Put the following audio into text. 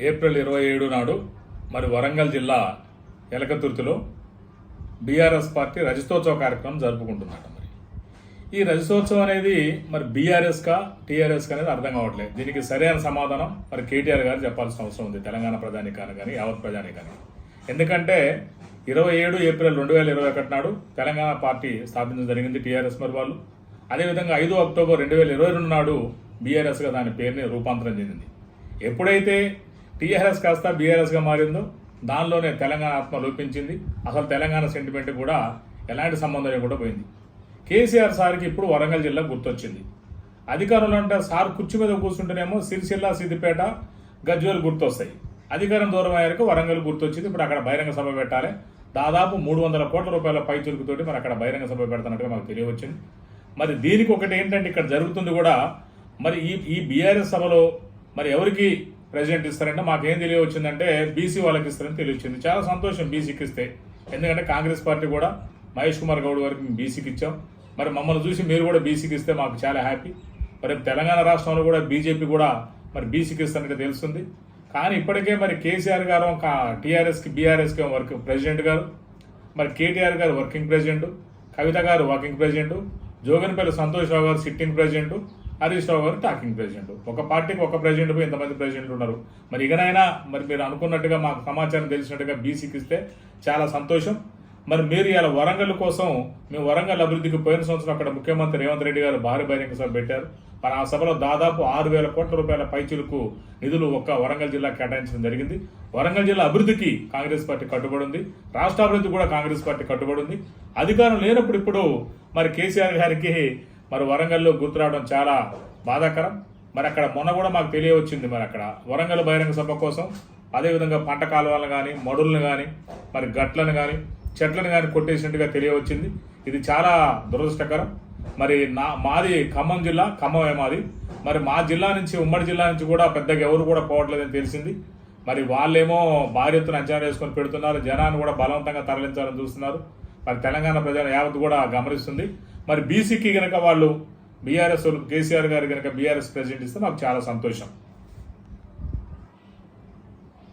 April ఇరవై ఏడు నాడు మరి వరంగల్ జిల్లా ఎలకతుర్తిలో బీఆర్ఎస్ పార్టీ రజతోత్సవ కార్యక్రమం జరుపుకుంటున్నట మరి. ఈ రజతోత్సవం అనేది మరి బీఆర్ఎస్కా టీఆర్ఎస్కా అనేది అర్థం కావట్లేదు. దీనికి సరైన సమాధానం మరి కేటీఆర్ గారు చెప్పాల్సిన అవసరం ఉంది. తెలంగాణ ప్రధాని కానీ కానీ యావత్ ప్రధాని కానీ. ఎందుకంటే ఇరవై ఏడు ఏప్రిల్ రెండు వేల ఇరవై ఒకటి నాడు తెలంగాణ పార్టీ స్థాపించడం జరిగింది టీఆర్ఎస్ మరి వాళ్ళు. అదేవిధంగా ఐదు అక్టోబర్ రెండు వేల ఇరవై రెండు నాడు బీఆర్ఎస్గా దాని పేరుని రూపాంతరం చెందింది. ఎప్పుడైతే టీఆర్ఎస్ కాస్త బీఆర్ఎస్గా మారిందో దానిలోనే తెలంగాణ ఆత్మ లోపించింది అసలు తెలంగాణ సెంటిమెంట్ కూడా ఎలాంటి సంబంధం కూడా పోయింది. కేసీఆర్ సార్కి ఇప్పుడు వరంగల్ జిల్లా గుర్తొచ్చింది. అధికారంలో అంటే సార్ కుర్చీ మీద కూర్చుంటేనేమో సిరిసిల్ల సిద్దిపేట గజ్వేల్ గుర్తొస్తాయి. అధికారం దూరం అయ్యాక వరంగల్ గుర్తొచ్చింది. ఇప్పుడు అక్కడ బహిరంగ సభ పెట్టాలి. దాదాపు మూడు వందల కోట్ల రూపాయల పై చురుకుతోటి మరి అక్కడ బహిరంగ సభ పెడతానట్టుగా మాకు తెలియవచ్చింది. మరి దీనికి ఒకటి ఏంటంటే ఇక్కడ జరుగుతుంది కూడా మరి ఈ ఈ బీఆర్ఎస్ సభలో మరి ఎవరికి ప్రెసిడెంట్ ఇస్తారంటే మాకేం తెలియవచ్చిందంటే బీసీ వాళ్ళకి ఇస్తారని తెలియచ్చింది. చాలా సంతోషం బీసీకి ఇస్తే ఎందుకంటే కాంగ్రెస్ పార్టీ కూడా మహేష్ కుమార్ గౌడ్ గారికి మేము బీసీకి ఇచ్చాం. మరి మమ్మల్ని చూసి మీరు కూడా బీసీకి ఇస్తే మాకు చాలా హ్యాపీ. మరి తెలంగాణ రాష్ట్రంలో కూడా బీజేపీ కూడా మరి బీసీకి ఇస్తానంటే తెలుస్తుంది. కానీ ఇప్పటికే మరి కేసీఆర్ గారు ఒక టీఆర్ఎస్కి బీఆర్ఎస్కి వర్క్ ప్రెసిడెంట్ గారు మరి కేటీఆర్ గారు వర్కింగ్ ప్రెసిడెంట్ కవిత గారు వర్కింగ్ ప్రెసిడెంట్ జోగన్పల్లి సంతోష్ రావు గారు సిట్టింగ్ ప్రెసిడెంట్ హరీష్ రావు గారు టాకింగ్ ప్రెసిడెంట్ ఒక పార్టీకి ఒక ప్రెసిడెంట్ ఇంతమంది ప్రెసిడెంట్లు ఉన్నారు మరి ఇకనైనా మరి మీరు అనుకున్నట్టుగా మాకు సమాచారం తెలిసినట్టుగా బీసీకి ఇస్తే చాలా సంతోషం. మరి మీరు ఇలా వరంగల్ కోసం మేము వరంగల్ అభివృద్ధికి పోయిన సంవత్సరం అక్కడ ముఖ్యమంత్రి రేవంత్ రెడ్డి గారు భారీ బహిరంగ సభ పెట్టారు. మరి ఆ సభలో దాదాపు ఆరు వేల కోట్ల రూపాయల పైచులకు నిధులు ఒక్క వరంగల్ జిల్లా కేటాయించడం జరిగింది. వరంగల్ జిల్లా అభివృద్ధికి కాంగ్రెస్ పార్టీ కట్టుబడి ఉంది. రాష్ట్ర అభివృద్ధి కూడా కాంగ్రెస్ పార్టీ కట్టుబడి ఉంది. అధికారం లేనప్పుడు ఇప్పుడు మరి కేసీఆర్ గారికి మరి వరంగల్లో గుర్తు రావడం చాలా బాధాకరం. మరి అక్కడ మొన్న కూడా మాకు తెలియవచ్చింది మరి అక్కడ. వరంగల్ బహిరంగ సభ కోసం అదేవిధంగా పంట కాలువలను కానీ మడులను కానీ మరి గట్లను కానీ చెట్లను కానీ కొట్టేసినట్టుగా తెలియవచ్చింది. ఇది చాలా దురదృష్టకరం. మరి నా మాది ఖమ్మం జిల్లా ఖమ్మమే మాది. మరి మా జిల్లా నుంచి ఉమ్మడి జిల్లా నుంచి కూడా పెద్దగా ఎవరు కూడా పోవట్లేదని తెలిసింది. మరి వాళ్ళేమో భారీ ఎత్తున అంచనా వేసుకొని పెడుతున్నారు. జనాన్ని కూడా బలవంతంగా తరలించాలని చూస్తున్నారు. మరి తెలంగాణ ప్రజల యావత్ కూడా గమనిస్తుంది. మరి బీసీకి కనుక వాళ్ళు బీఆర్ఎస్ కేసీఆర్ గారు కనుక బీఆర్ఎస్ ప్రెసిడెంట్ ఇస్తే నాకు చాలా సంతోషం.